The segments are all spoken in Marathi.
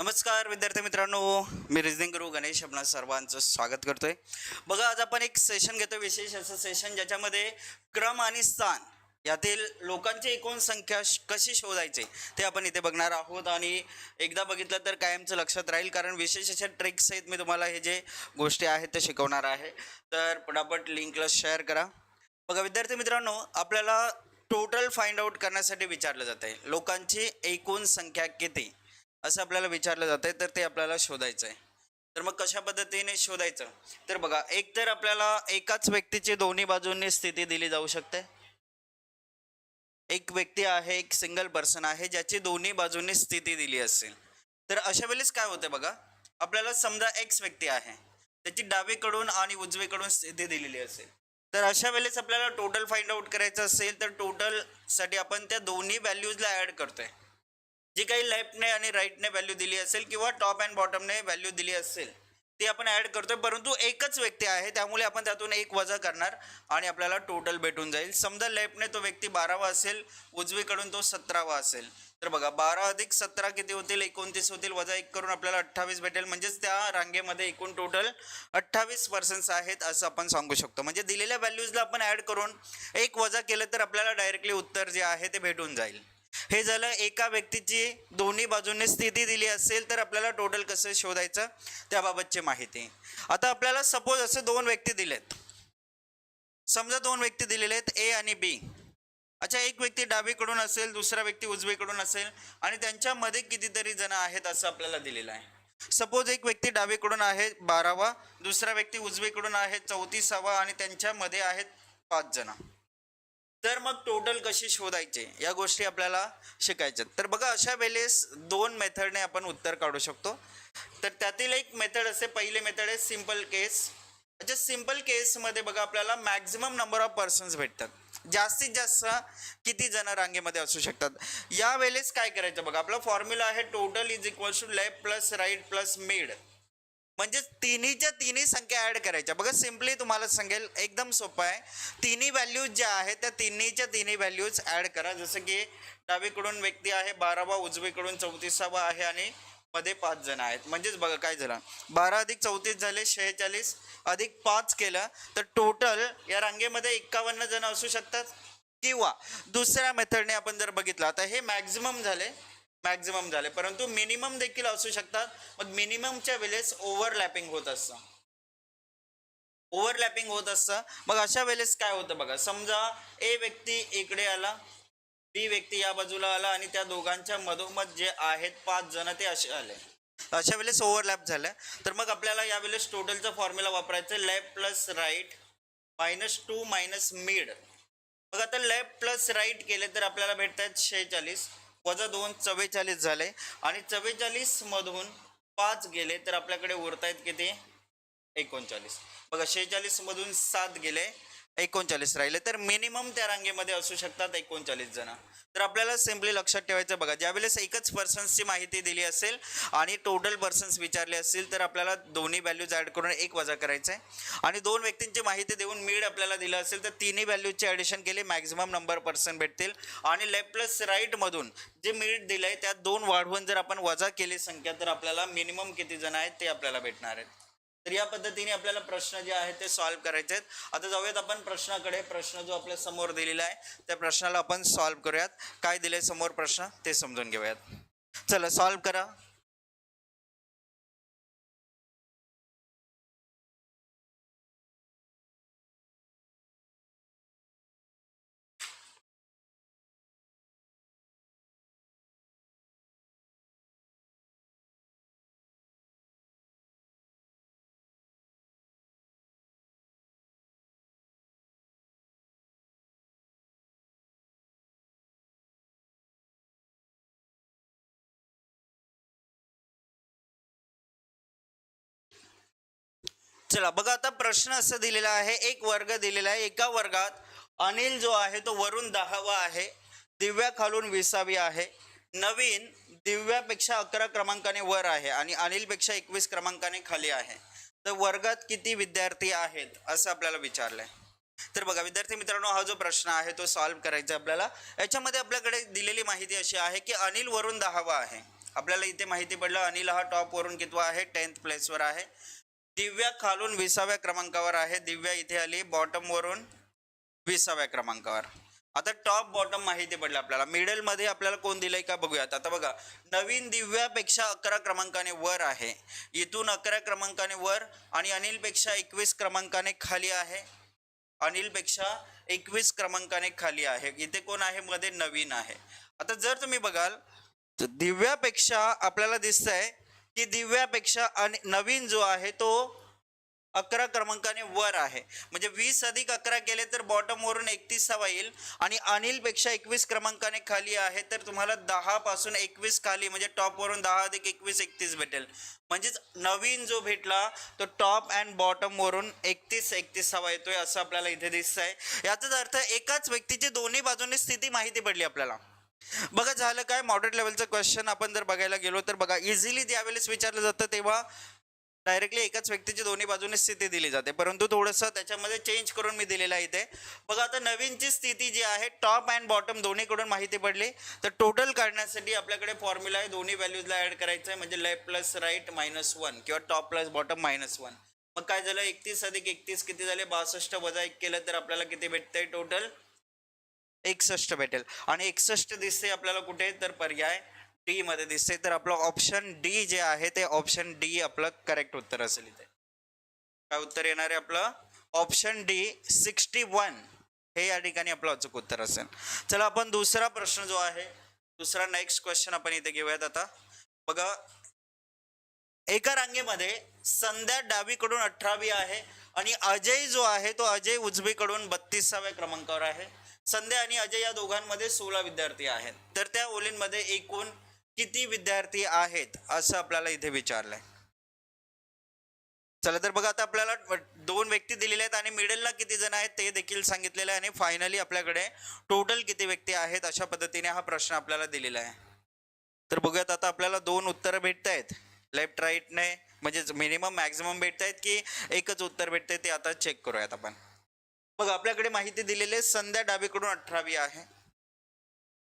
नमस्कार विद्यार्थी मित्रांनो. मी रिजनिंग गुरु गणेश आपणा सर्वांचं स्वागत करतोय. बघा आज आपण एक सेशन घेतो विशेष असं सेशन ज्याच्यामध्ये क्रम आणि स्थान यातील लोकांची एकूण संख्या श- कशी शोधायची ते आपण इथे बघणार आहोत. आणि एकदा बघितलं तर कायमचं लक्षात राहील कारण विशेष अशा ट्रिक्स आहेत. मी तुम्हाला हे जे गोष्टी आहेत ते शिकवणार आहे. तर पटापट लिंकला शेअर करा. बघा विद्यार्थी मित्रांनो आपल्याला टोटल फाइंड आउट करण्यासाठी विचारलं जात आहे लोकांची एकूण संख्या किती? असं आपल्याला विचारलं जातं आहे तर ते आपल्याला शोधायचं आहे तर मग कशा पद्धतीने शोधायचं? तर बघा एक तर आपल्याला एकाच व्यक्तीची दोन्ही बाजूंनी स्थिती दिली जाऊ शकते. एक व्यक्ती आहे एक सिंगल पर्सन आहे ज्याची दोन्ही बाजूंनी स्थिती दिली असेल. तर अशा वेळेस काय होते बघा आपल्याला समजा एक्स व्यक्ती आहे त्याची डावीकडून आणि उजवीकडून स्थिती दिलेली असेल. तर अशा वेळेस आपल्याला टोटल फाइंड आउट करायचं असेल तर टोटलसाठी आपण त्या दोन्ही व्हॅल्यूजला ॲड करतोय. जी काही लेफ्टने आणि राईटने व्हॅल्यू दिली असेल किंवा टॉप अँड बॉटमने व्हॅल्यू दिली असेल ती आपण ॲड करतोय. परंतु एकच व्यक्ती आहे त्यामुळे आपण त्यातून एक वजा करणार आणि आपल्याला टोटल भेटून जाईल. समजा लेफ्टने तो व्यक्ती बारावा असेल उजवीकडून तो सतरावा असेल. तर बघा बारा अधिक सतरा किती होतील? एकोणतीस होतील. वजा एक करून आपल्याला अठ्ठावीस भेटेल. म्हणजेच त्या रांगेमध्ये एकूण टोटल अठ्ठावीस पर्सन्स आहेत असं आपण सांगू शकतो. म्हणजे दिलेल्या व्हॅल्यूजला आपण ॲड करून एक वजा केलं तर आपल्याला डायरेक्टली उत्तर जे आहे ते भेटून जाईल. हे झालं एका व्यक्तीची दोन्ही बाजूने स्थिती दिली असेल तर आपल्याला टोटल कसं शोधायचं त्याबाबतची माहिती. आता आपल्याला सपोज असे दोन व्यक्ती दिलेत. समजा दोन व्यक्ती दिलेले आहेत ए आणि बी अच्छा एक व्यक्ती डावीकडून असेल दुसरा व्यक्ती उजवीकडून असेल आणि त्यांच्यामध्ये कितीतरी जण आहेत असं आपल्याला दिलेलं आहे. सपोज एक व्यक्ती डावीकडून आहे बारावा दुसरा व्यक्ती उजवीकडून आहे चौतीसावा आणि त्यांच्यामध्ये आहेत पाच जण. तर मग टोटल कशी शोधायचे? या गोष्टी आपल्याला शिकायच्या तर बघा अशा वेळेस दोन मेथडने आपण उत्तर काढू शकतो. तर त्यातील एक मेथड असे पहिले मेथड आहे सिंपल केस अच्छा सिंपल केसमध्ये बघा आपल्याला मॅक्झिमम नंबर ऑफ पर्सन्स भेटतात. जास्तीत जास्त किती जण रांगेमध्ये असू शकतात? या वेळेस काय करायचं बघा आपला फॉर्म्युला आहे total is equals to left plus right plus mid म्हणजे तिन्हीच्या तिन्ही संख्या ॲड करायच्या. बघा सिम्पली तुम्हाला सांगेल एकदम सोपं आहे. तिन्ही व्हॅल्यूज ज्या आहेत त्या तिन्हीच्या तिन्ही व्हॅल्यूज ॲड करा. जसं की डावीकडून व्यक्ती आहे बारावा उजवीकडून चौतीसावा आहे आणि मध्ये पाच जण आहेत. म्हणजेच बघा काय झालं? बारा अधिक चौतीस झाले शेहेचाळीस अधिक पाच केलं तर टोटल या रांगेमध्ये एक्कावन्न जण असू शकतात किंवा दुसऱ्या मेथडने आपण जर बघितलं तर हे मॅक्झिमम झाले. मॅक्झिमम झाले. परंतु मिनिमम देखील असू शकतात. मग मिनिममच्या वेळेस ओव्हरलॅपिंग होत असतं. ओव्हरलॅपिंग होत असतं. मग अशा वेळेस काय होतं बघा. समजा ए व्यक्ती इकडे आला बी व्यक्ती या बाजूला आला आणि त्या दोघांच्या मधोमध जे आहेत पाच जण ते असे आले. अशा वेळेस ओव्हरलॅप झालं. तर मग आपल्याला यावेळेस टोटलचा फॉर्म्युला वापरायचा left plus right minus two minus mid मग आता लेफ्ट प्लस राईट केले तर आपल्याला भेटतात शेहेचाळीस. वजा दोन चव्वेचाळीस झाले. आणि चव्वेचाळीस मधून पाच गेले तर आपल्याकडे उरत आहेत किती? एकोणचाळीस. बघा शेहेचाळीस मधून सात गेले. एकोणचाळीस राहिले. तर मिनिमम त्या रांगेमध्ये असू शकतात एकोणचाळीस जण. तर आपल्याला सिम्पली लक्षात ठेवायचं बघा ज्यावेळेस एकच पर्सन्सची माहिती दिली असेल आणि टोटल पर्सन्स विचारले असतील तर आपल्याला दोन्ही व्हॅल्यूज ॲड करून एक वजा करायचं आहे. आणि दोन व्यक्तींची माहिती देऊन मीड आपल्याला दिलं असेल तर तिन्ही व्हॅल्यूजचे ॲडिशन केले मॅक्झिमम नंबर पर्सन भेटतील. आणि लेफ्ट प्लस राईटमधून जे मीड दिलं आहे त्यात दोन वाढवून जर आपण वजा केली संख्या तर आपल्याला मिनिमम किती जण आहेत ते आपल्याला भेटणार आहेत. तर या पद्धतीने आपल्याला प्रश्न जे आहेत ते सॉल्व्ह करायचे आहेत आता जाऊयात आपण प्रश्नाकडे. प्रश्न जो आपल्यासमोर दिलेला आहे त्या प्रश्नाला आपण सॉल्व्ह करूयात. काय दिले समोर प्रश्न? ते समजून घेऊयात. चला सॉल्व्ह करा. चला बघा आता प्रश्न असं दिलेला आहे एक वर्ग दिलेला आहे एका वर्गात अनिल जो आहे तो वरून दहावा आहे दिव्या खालून विसावी आहे नवीन दिव्यापेक्षा अकरा क्रमांकाने वर आहे आणि अनिलपेक्षा एकवीस क्रमांकाने खाली आहे. तर वर्गात किती विद्यार्थी आहेत असं आपल्याला विचारलंय. तर बघा विद्यार्थी मित्रांनो हा जो प्रश्न आहे तो सॉल्व्ह करायचा आहे आपल्याला. याच्यामध्ये आपल्याकडे दिलेली माहिती अशी आहे की अनिल वरून दहावा आहे. आपल्याला इथे माहिती पडलं अनिल हा टॉप वरून कितवा आहे? टेन्थ प्लेसवर आहे. दिव्या खालून विसाव्या क्रमांकावर आहे. दिव्या इथे आली बॉटमवरून विसाव्या क्रमांकावर. आता टॉप बॉटम माहिती पडलं आपल्याला. मिडलमध्ये आपल्याला कोण दिलंय का बघूयात. आता बघा नवीन दिव्यापेक्षा अकरा क्रमांकाने वर आहे. इथून अकरा क्रमांकाने वर आणि अनिलपेक्षा एकवीस क्रमांकाने खाली आहे. अनिलपेक्षा एकवीस क्रमांकाने खाली आहे. इथे कोण आहे? मध्ये नवीन आहे. आता जर तुम्ही बघाल तर दिव्यापेक्षा आपल्याला दिसतंय की दिव्यापेक्षा आणि नवीन जो आहे तो अकरा क्रमांकाने वर आहे. म्हणजे वीस अधिक अकरा केले तर बॉटमवरून एकतीसावा येईल आणि अनिलपेक्षा एकवीस क्रमांकाने खाली आहे तर तुम्हाला दहापासून एकवीस खाली म्हणजे टॉपवरून दहा अधिक एकवीस एकतीस भेटेल. म्हणजेच नवीन जो भेटला तो टॉप अँड बॉटमवरून एकतीस एकतीसावा येतोय असं आपल्याला इथे दिसत आहे याचाच अर्थ एकाच व्यक्तीची दोन्ही बाजूने स्थिती माहिती पडली आपल्याला. बघा झालं काय? मॉडरेट लेवलचं क्वेश्चन आपण जर बघायला गेलो तर बघा इझिली ज्यावेळेस विचारलं जातं तेव्हा डायरेक्टली एकाच व्यक्तीची दोन्ही बाजूने स्थिती दिली जाते. परंतु थोडंसं त्याच्यामध्ये चेंज करून मी दिलेलं आहे इथे. बघा आता नवीनची स्थिती जी आहे टॉप अँड बॉटम दोन्हीकडून माहिती पडली. तर टोटल काढण्यासाठी आपल्याकडे फॉर्म्युला आहे दोन्ही व्हॅल्यूजला ॲड करायचं आहे म्हणजे left plus right minus one किंवा top plus bottom minus one मग काय झालं? एकतीस अधिक एकतीस किती झाले? बासष्ट वजा एक केलं तर आपल्याला किती भेटतंय? टोटल एकसष्ट भेटेल. आणि एकसष्ट दिसते आपल्याला कुठे? तर पर्याय डी मध्ये दिसते तर आपलं ऑप्शन डी जे आहे ते ऑप्शन डी आपलं करेक्ट उत्तर असेल इथे. काय उत्तर येणार आहे आपलं? ऑप्शन डी सिक्स्टी वन हे या ठिकाणी आपलं अचूक उत्तर असेल. चला आपण दुसरा प्रश्न जो आहे दुसरा नेक्स्ट क्वेश्चन आपण इथे घेऊयात आता. बघा एका रांगेमध्ये संध्या डावीकडून अठरावी आहे आणि अजय जो आहे तो अजय उजवीकडून बत्तीसाव्या क्रमांकावर आहे. संध्या आणि अजय या दोघांमध्ये सोळा विद्यार्थी आहेत. तर त्या ओलींमध्ये एकूण किती विद्यार्थी आहेत असं आपल्याला इथे विचारलंय. चला तर बघा आता आपल्याला दोन व्यक्ती दिलेल्या आहेत आणि मिडलला किती जण आहेत ते देखील सांगितलेलं आहे आणि फायनली आपल्याकडे टोटल किती व्यक्ती आहेत अशा पद्धतीने हा प्रश्न आपल्याला दिलेला आहे. तर बघूयात आता आपल्याला दोन उत्तरं भेटत आहेत. लेफ्ट राईटने म्हणजेच मिनिमम मॅक्झिमम भेटत आहेत की एकच उत्तर भेटतंय ते आता चेक करूयात आपण. मग आपल्याकडे माहिती दिलेली आहे संध्या डावीकडून अठरावी आहे.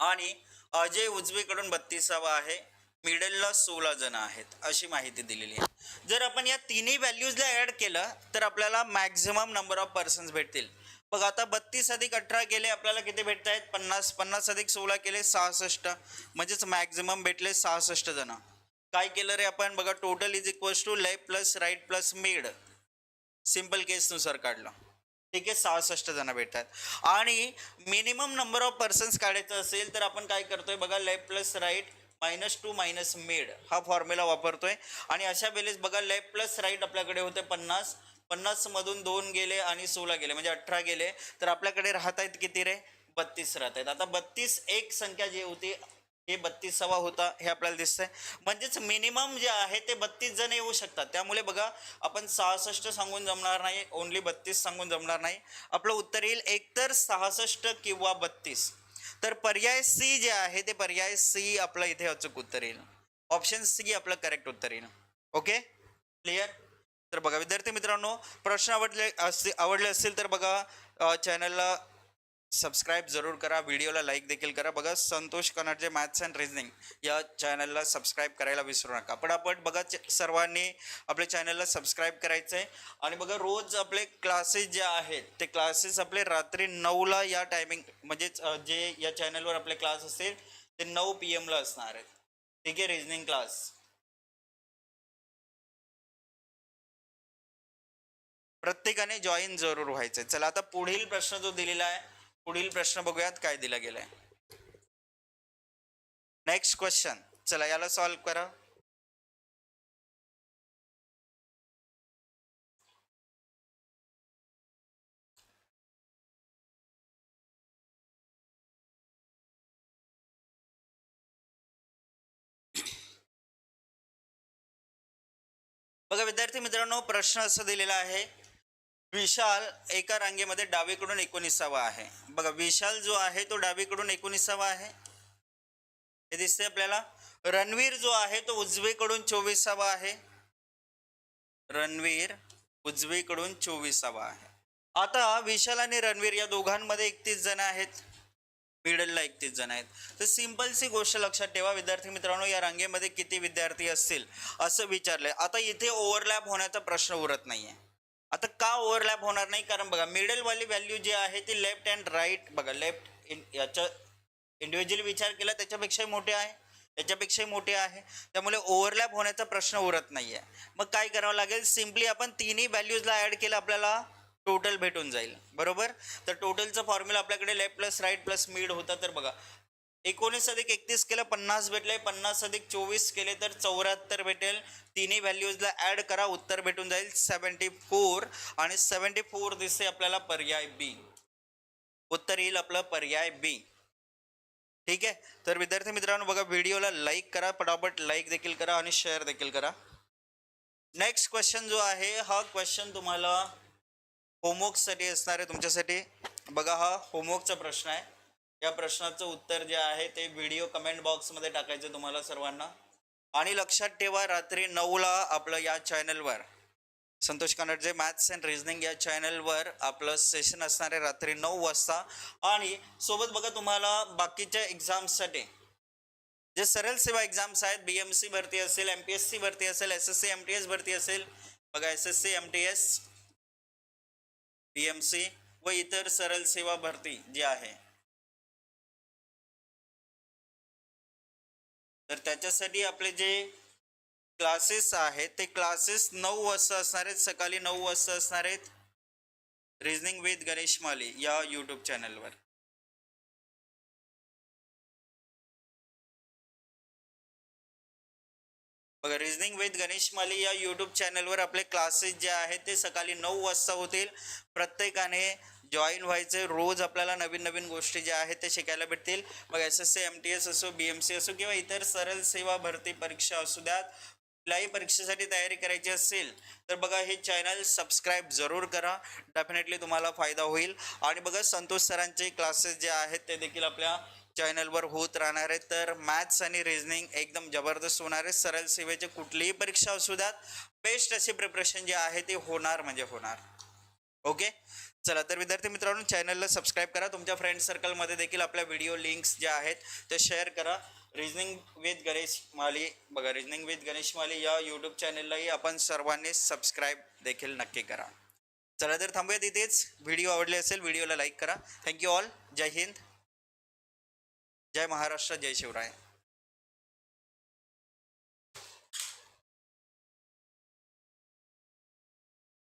आणि अजय उजवीकडून बत्तीसावा आहे. मिडलला सोळा जण आहेत अशी माहिती दिलेली आहे. जर आपण या तिन्ही व्हॅल्यूजला ॲड केलं तर आपल्याला मॅक्झिमम नंबर ऑफ पर्सन्स भेटतील. बघ आता बत्तीस अधिक अठरा केले आपल्याला किती भेटत आहेत पन्नास. पन्नास अधिक सोळा केले सहासष्ट. म्हणजेच मॅक्झिमम भेटले सहासष्ट जण. काय केलं रे आपण? बघा total is equals to left plus right plus mid simple केसनुसार काढलं. ठीक आहे सहासष्ट जण भेटतात. आणि मिनिमम नंबर ऑफ पर्सन्स काढायचं असेल तर आपण काय करतोय बघा left plus right minus two minus mid हा फॉर्म्युला वापरतोय. आणि अशा वेळेस बघा लेफ्ट प्लस राईट आपल्याकडे होते पन्नास. पन्नास मधून दोन गेले आणि सोळा गेले म्हणजे अठरा गेले. तर आपल्याकडे राहत आहेत किती रे? बत्तीस राहत आहेत आता बत्तीस एक संख्या जी होती हे बत्तीसावा होता हे आपल्याला दिसतंय. म्हणजेच मिनिमम जे आहे ते बत्तीस जण येऊ शकतात. त्यामुळे बघा आपण सहासष्ट सांगून जमणार नाही ओन्ली बत्तीस सांगून जमणार नाही. आपलं उत्तर येईल एकतर सहासष्ट किंवा बत्तीस. तर पर्याय सी जे आहे ते पर्याय सी आपलं इथे अचूक उत्तर येईल. ऑप्शन सी आपलं करेक्ट उत्तर येईल. ओके क्लिअर तर बघा विद्यार्थी मित्रांनो प्रश्न आवडले असतील आवडले असतील तर बघा चॅनलला सबस्क्राईब जरूर करा. व्हिडिओला लाईक देखील करा. बघा Santosh Kanadje maths and reasoning या चॅनलला सबस्क्राईब करायला विसरू नका. पटापट बघा सर्वांनी आपल्या चॅनलला सबस्क्राईब करायचं आहे आणि बघा रोज आपले क्लासेस जे आहेत ते क्लासेस आपले रात्री नऊला या टायमिंग म्हणजेच जे या चॅनलवर आपले क्लास असतील ते नऊ पी एमला असणार आहेत. ठीक आहे रिझनिंग क्लास प्रत्येकाने जॉईन जरूर व्हायचंय. चला आता पुढील प्रश्न जो दिलेला आहे पुढील प्रश्न बघूयात काय दिला गेलाय. नेक्स्ट क्वेश्चन चला याला सॉल्व्ह करा. बघा विद्यार्थी मित्रांनो प्रश्न असं दिलेला आहे विशाल एका रांगेमध्ये डावीकडून एकोणीसावा आहे. बघा विशाल जो आहे तो डावीकडून एकोणीसावा आहे. हे दिसते आपल्याला. रणवीर जो आहे तो उजवीकडून चोवीसावा आहे. रणवीर उजवीकडून चोवीसावा आहे. आता विशाल आणि रणवीर या दोघांमध्ये एकतीस जण आहेत. मिडलला एकतीस जण आहेत. तर सिम्पलची गोष्ट लक्षात ठेवा विद्यार्थी मित्रांनो या रांगेमध्ये किती विद्यार्थी असतील असं विचारलंय. आता इथे ओव्हरलॅप होण्याचा प्रश्न उरत नाही आहे आता का ओव्हरलॅप होणार नाही? कारण बघा मिडलवाली व्हॅल्यू जी आहे ती लेफ्ट अँड राईट बघा लेफ्ट इन याच्या इंडिव्हिज्युअल विचार केला त्याच्यापेक्षाही मोठे आहे. याच्यापेक्षाही मोठे आहे. त्यामुळे ओव्हरलॅप होण्याचा प्रश्न उरत नाही आहे मग काय करावं लागेल? सिम्पली आपण तिन्ही व्हॅल्यूजला ॲड केलं आपल्याला टोटल भेटून जाईल. बरोबर? तर टोटलचा फॉर्म्युला आपल्याकडे left plus right plus mid होता तर बघा एकोणीस अधिक एकतीस केलं पन्नास भेटले पन्नास अधिक चोवीस केले तर चौऱ्याहत्तर भेटेल. तिन्ही व्हॅल्यूजला ॲड करा उत्तर भेटून जाईल सेवन्टी फोर आणि सेवन्टी फोर दिसते आपल्याला पर्याय बी उत्तर येईल आपलं पर्याय बी ठीक आहे? तर विद्यार्थी मित्रांनो बघा व्हिडिओला लाईक करा पटापट लाईक देखील करा आणि शेअर देखील करा. नेक्स्ट क्वेश्चन जो आहे हा क्वेश्चन तुम्हाला होमवर्कसाठी असणार आहे तुमच्यासाठी. बघा हा होमवर्कचा प्रश्न आहे. या प्रश्नाचं उत्तर जे आहे ते व्हिडिओ कमेंट बॉक्समध्ये टाकायचं तुम्हाला सर्वांना. आणि लक्षात ठेवा रात्री नऊला आपलं या चॅनलवर Santosh Kanadje maths and reasoning या चॅनलवर आपलं सेशन असणार आहे रात्री नऊ वाजता. आणि सोबत बघा तुम्हाला बाकीच्या एक्झाम्ससाठी जे सरळ सेवा एक्झाम्स आहेत बी एम सी भरती असेल एम पी एस सी भरती असेल S S C M T S भरती असेल बघा S S C M T S B M C व इतर सरळ सेवा भरती जी आहे. तर त्याच्यासाठी आपले जे क्लासेस आहेत ते क्लासेस नऊ वाजता असणार आहेत सकाळी नऊ वाजता असणार आहेत. रिझनिंग विथ गणेश माली या यूट्यूब चॅनलवर बघा रिझनिंग विथ गणेश माली या यूट्यूब चॅनलवर आपले क्लासेस जे आहेत ते सकाळी नऊ वाजता होतील. प्रत्येकाने जॉईन व्हायचे रोज आपल्याला नवीन नवीन गोष्टी ज्या आहेत ते शिकायला भेटतील. मग S S C M T S असो बी एम सी असो किंवा इतर सरळ सेवा भरती परीक्षा असू द्यात कुठल्याही परीक्षेसाठी तयारी करायची असेल तर बघा हे चॅनल सबस्क्राईब जरूर करा. डेफिनेटली तुम्हाला फायदा होईल. आणि बघा संतोष सरांचे क्लासेस जे आहेत ते देखील आपल्या चॅनलवर होत राहणार आहेत. तर मॅथ्स आणि रिजनिंग एकदम जबरदस्त होणार आहे. सरळ सेवेची कुठलीही परीक्षा असू द्यात. बेस्ट अशी प्रिपरेशन जे आहे ते होणार म्हणजे होणार. ओके? चला तर विद्यार्थी मित्रांनो चॅनलला सबस्क्राईब करा. तुमच्या फ्रेंड सर्कलमध्ये देखील आपल्या व्हिडिओ लिंक्स ज्या आहेत ते शेअर करा. रिजनिंग विथ गणेश माली बघा रिजनिंग विथ गणेश माली या यूट्यूब चॅनललाही आपण सर्वांनी सबस्क्राईब देखील नक्की करा. चला तर थांबूया तिथेच व्हिडिओ आवडले असेल व्हिडिओला लाईक करा. थँक्यू ऑल जय हिंद. जय महाराष्ट्र जय शिवराय.